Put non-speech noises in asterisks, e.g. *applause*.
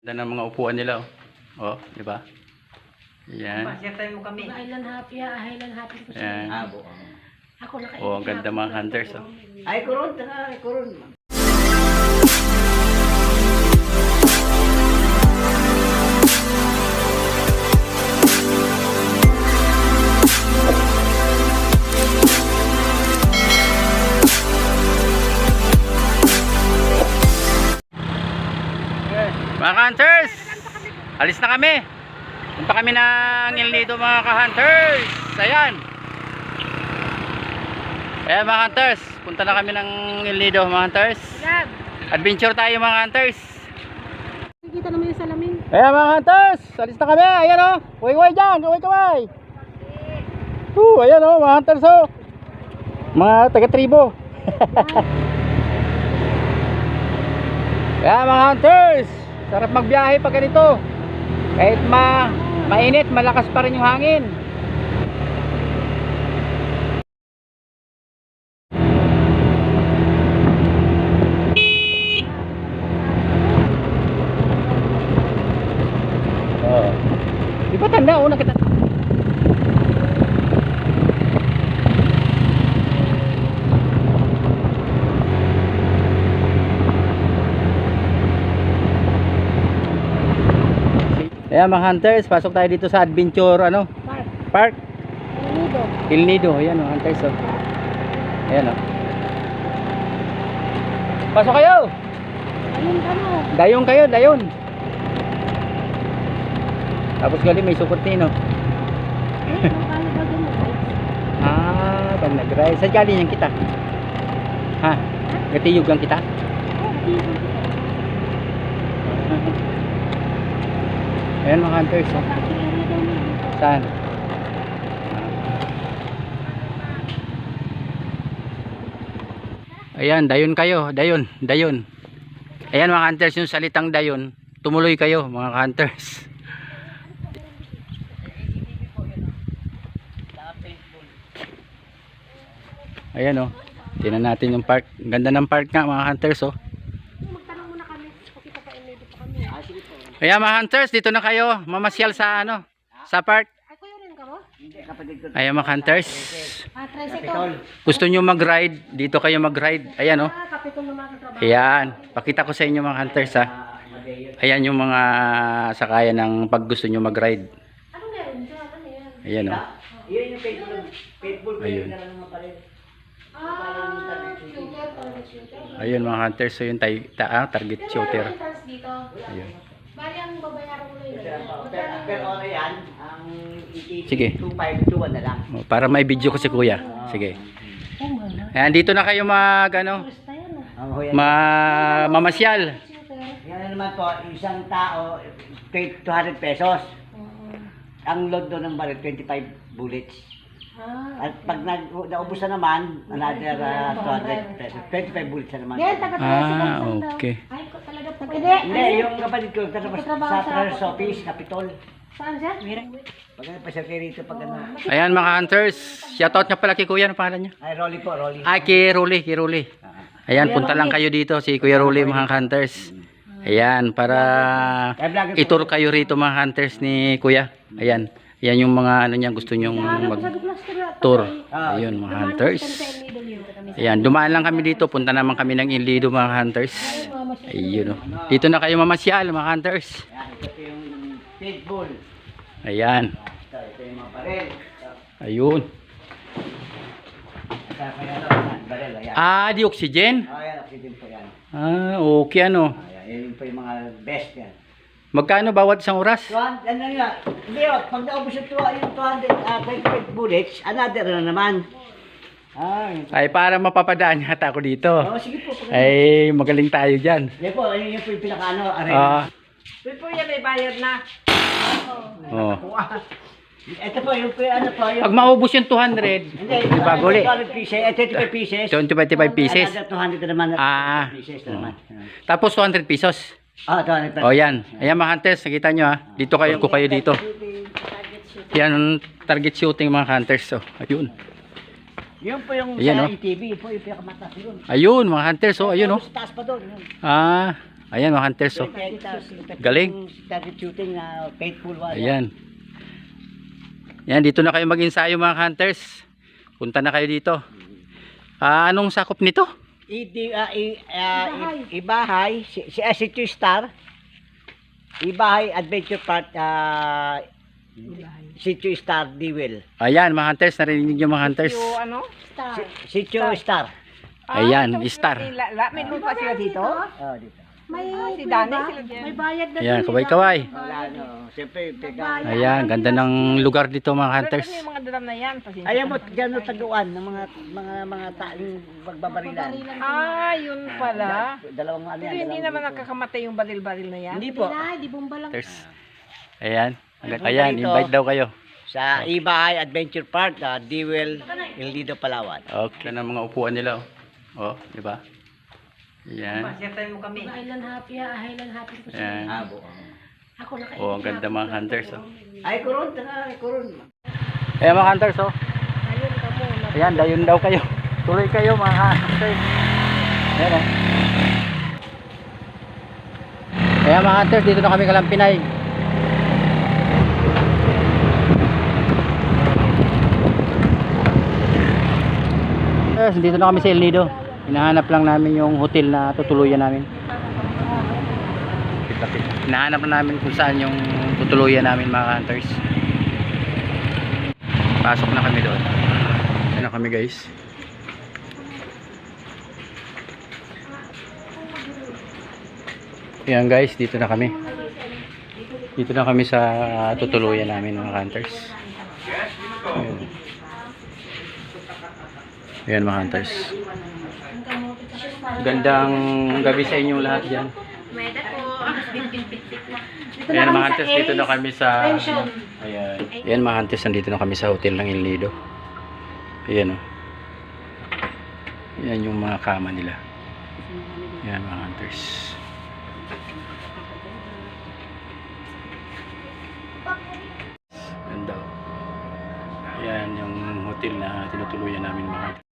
Ganda ng mga upuan nila, oh. Oh, di ba? Yan. Pasyatain mo kami. Highland happy, ah, Highland happy ko siya. Yan. Ah, buo. Ako naka Oh, ang ganda mga hunters, oh. Ay, kurun, tara, ay, kurun. Mga hunters! Alis na kami! Punta kami ng El Nido mga ka-hunters! Ayan! Ayan mga hunters! Punta na kami ng El Nido mga hunters! Adventure tayo mga hunters! Nakikita naman yung salamin. Ayan mga hunters! Alis na kami! Ayan o! Oh. Kaway-kaway dyan! Kaway-kaway! Uh, ayan o mga hunters o! Mga taga-tribo! *laughs* Ayan mga hunters! Sarap magbiyahe pag ganito! Kahit ma mainit, malakas pa rin yung hangin. Oh. Di ba tanda una kita? Ayan mga hunters, pasok tayo dito sa adventure ano, Park. park, Nido. El Nido. Ayan o, hunters oh. Ayan o. Pasok kayo! Ayun ka mo. Dayon kayo, dayon. Tapos gali may sukot nino. Eh? Ah, pag nag-ride. Saan galing yung kita? Ha? Gatiyog lang kita? Oh, dito. *laughs* Ayan mga hunters. Oh. Saan? Ayan, dayon kayo. Dayon, dayon. Ayan mga hunters, yung salitang dayon. Tumuloy kayo mga hunters. Ayan oh. Tingnan natin yung park. Ganda ng park nga mga hunters oh. Magtanong muna kami. Pakita pa yung Nido pa kami. Ayan mga hunters, dito na kayo. Mamasyal sa ano? Sa park. Ayan mga hunters. Ah. Gusto nyo mag-ride? Dito kayo mag-ride. Ayan oh. Ah. Ayan. Pakita ko sa inyo mga hunters ha. Ayan yung mga sakayan ng pag gusto nyo mag-ride. Ano yan? Ayan oh. Iyan yung Ayun. pala yun. Ah, mga hunters. So yung ta- ah, target shooter. Ayun. Bali ang babayaran mo na yun. Pero, pero ano yan, ang Sige. 2521 na lang. Oh, Para may video ko si kuya. Sige. Oh. Ayan, dito na kayo mag ano, ah. Ang huyan. ma mamasyal. Yan na naman po, isang tao, 200 pesos. Oo. Ang load doon ng baril, 25 bullets. Ah. At pag nag, naubos na naman, another uh, 200 pesos. 25 bullets na naman. Yan, Ah, okay. Ay, Hindi, Hindi, yung kapatid ko, sa, Nagtatrabaho sa Trans Office, Capitol. Saan siya? Pag ano pa siya kayo rito, pag ano. Ayan mga hunters. Shoutout nga pala kay kuya. Ano pangalan niya? Ay, Rolly po, Rolly. Ah, kay Ruli. Kay Ruli. Ah. Ayan, punta lang kayo dito. Si Kuya Ruli mga hunters. Ayan, para Ay, vlogger po. itur kayo rito mga hunters ni Kuya. Ayan. Yan yung mga ano niya gusto nyong Ano mag sa Douglas ka na? tour. Ah, Ayun mga hunters. Ayan, dumaan lang kami dito. Punta naman kami ng Ilido mga hunters. Ayun oh. Dito na kayo mamasyal mga hunters. Yan, ito yung pitbull. Ayan. Ito, yung mga baril. Ito, Ayun. ayan. Ah, di oxygen. Oh, yan, oxygen po yan. Ah, okay ano. Ayan, yan po yung mga best yan. Magkano bawat isang oras? Tuhan, ano nga, hindi o, pag naubos yung, tuwa, yung 200, ah, 25 bullets, another na naman. Ah, yun po. Ay, para mapapadaan *laughs* yata ako dito. Oh, sige po. pag- Ay, magaling tayo dyan. Yan po, yun, yun po yung pinaka-ano, arena. Ah, Ito po yan, may bayad na. oh. Ito po, yung ano po, yung... Pag maubos yung 200, Hindi, di ba guli? 200 pieces, eh, 25 pieces. 25 pieces. Another 200 na naman. Ah. pieces na naman. Tapos 200 pesos. Ah, 200 pesos. O yan. Ayan mga hunters, nakita nyo ha. Dito kayo, ko kayo dito. Yan ang target shooting mga hunters. So, ayun. Yun po yung Ayan, sa oh. ETV, yun po yung pinakamataas yun. Ayun mga hunters. So, ayun oh. Taas pa doon. Yun. Ah, Ayan mga hunters oh. Galing. Target shooting na faithful wala. Ayan. Yan, dito na kayo mag-ensayo mga hunters. Punta na kayo dito. Ah, anong sakop nito? Idi, ah, i, i- ibahay, si, si, ah, si Two Star, Ibahay Adventure Park, ah, si Two Star, Dewell. Ayan mga hunters, narinig niyo mga hunters. ano? Star. Si Two Star. Ayan, star. may lupa sila dito? Oh, dito. May, si may Danay ba? sila dyan. May bayad na Ayan, kaway-kaway. Siyempre, pega. Ayan, ganda ng lugar dito mga hunters. yung mga dalam na yan. Ayaw mo, dyan no, taguan ng mga, mga, mga taong magbabarilan. Ah, yun pala. Dalawang ano Pero yan. hindi naman nakakamatay yung baril-baril na yan. Hindi po. Ay, di bomba lang. Ayan. Punta Ayan, dito. invite daw kayo. Sa Ibahay Adventure Park, uh, Dewell, El Nido, Palawan. Okay na mga upuan nila oh. Oh, di ba? Ayan. Pasyatain mo kami. Highland happy, ah, Highland happy ko siya. Abo. Ako naka Oh, ang ganda mga hunters oh. Ay, kurun, taka, ay, kurun. Ayan mga hunters oh. Ayun ka muna. Ayan, dayon daw kayo. Tuloy kayo mga hunters. Ayan oh. Ayan mga hunters, dito na kami kalampinay. Yes, dito na kami sa El Nido. Hinahanap lang namin yung hotel na tutuluyan namin. Hinahanap na namin kung saan yung tutuluyan namin mga hunters. Pasok na kami doon. Ayan na kami guys. Ayan guys, dito na kami. Dito na kami sa tutuluyan namin mga hunters. Ayan. Ayan mga hunters. Gandang gabi sa inyong lahat dyan. Ayan mga hunters, dito na kami sa... Ayan. Ayan mga hunters, nandito na kami sa hotel ng El Nido. Ayan o. Ayan yung mga kama nila. Ayan mga hunters. Ganda o. Ayan yung hotel na tinutuluyan namin mga